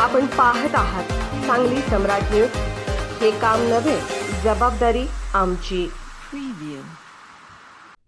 आपण पाहत आहात सांगली सम्राट न्यूज. हे काम नव्हे जबाबदारी आमची.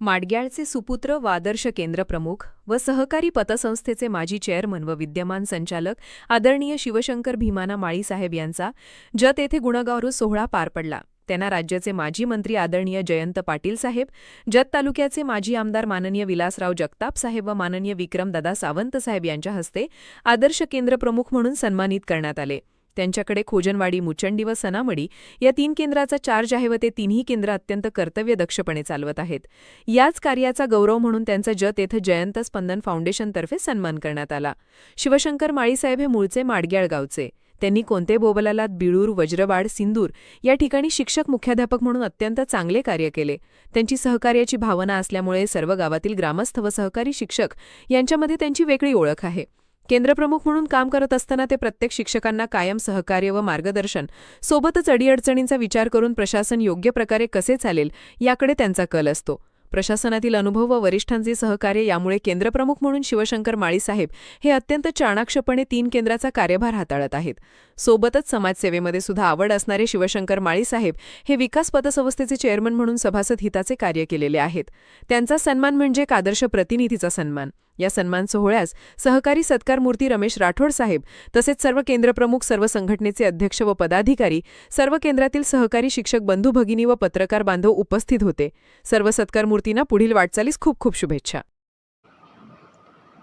माडग्याळचे सुपुत्र वादर्श केंद्र प्रमुख व सहकारी पतसंस्थेचे माजी चेअरमन व विद्यमान संचालक आदरणीय शिवशंकर भीमाना माळीसाहेब यांचा जत येथे गुणगौरव सोहळा पार पडला. त्यांना राज्याचे माजी मंत्री आदरणीय जयंत पाटील साहेब जत तालुक्याचे माजी आमदार माननीय विलासराव जगताप साहेब व माननीय विक्रमदादा सावंत साहेब यांच्या हस्ते आदर्श केंद्र प्रमुख म्हणून सन्मानित करण्यात आले. त्यांच्याकडे खोजनवाडी मुचंडी व सनामडी या तीन केंद्राचा चार्ज आहे व ते तिन्ही केंद्र अत्यंत कर्तव्यदक्षपणे चालवत आहेत. याच कार्याचा गौरव म्हणून त्यांचा जत येथे जयंत स्पंदन फाउंडेशनतर्फे सन्मान करण्यात आला. शिवशंकर माळीसाहेब हे मूळचे माडग्याळ गावचे. त्यांनी कोणते बोबलालात बिळूर वज्रवाड सिंदूर या ठिकाणी शिक्षक मुख्याध्यापक म्हणून अत्यंत चांगले कार्य केले. त्यांची सहकार्याची भावना असल्यामुळे सर्व गावातील ग्रामस्थ व सहकारी शिक्षक यांच्यामध्ये त्यांची वेगळी ओळख आहे. केंद्रप्रमुख म्हणून काम करत असताना ते प्रत्येक शिक्षकांना कायम सहकार्य व मार्गदर्शन सोबतच अडीअडचणींचा विचार करून प्रशासन योग्य प्रकारे कसे चालेल याकडे त्यांचा कल असतो. प्रशासनातील अनुभव व वरिष्ठांचे सहकार्य यामुळे केंद्रप्रमुख म्हणून शिवशंकर माळीसाहेब हे अत्यंत चाणाक्षपणे तीन केंद्राचा कार्यभार हाताळत आहेत. सोबतच समाजसेवेमध्ये सुद्धा आवड असणारे शिवशंकर माळीसाहेब हे विकास पतसंस्थेचे चेअरमन म्हणून सभासद हिताचे कार्य केलेले आहेत. त्यांचा सन्मान म्हणजे एक आदर्श प्रतिनिधीचा सन्मान. या सन्मान सोहळ्यास सहकारी सत्कार मूर्ती रमेश राठोड साहेब तसेच सर्व केंद्रप्रमुख सर्व संघटनेचे अध्यक्ष व पदाधिकारी सर्व केंद्रातील सहकारी शिक्षक बंधू भगिनी व पत्रकार बांधव उपस्थित होते. सर्व सत्कार मूर्तींना पुढील वाटचालीस खूप खूप शुभेच्छा.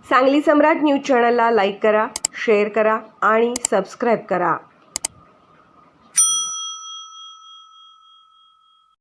सांगली सम्राट न्यूज चॅनलला लाईक करा शेअर करा आणि सबस्क्राईब करा.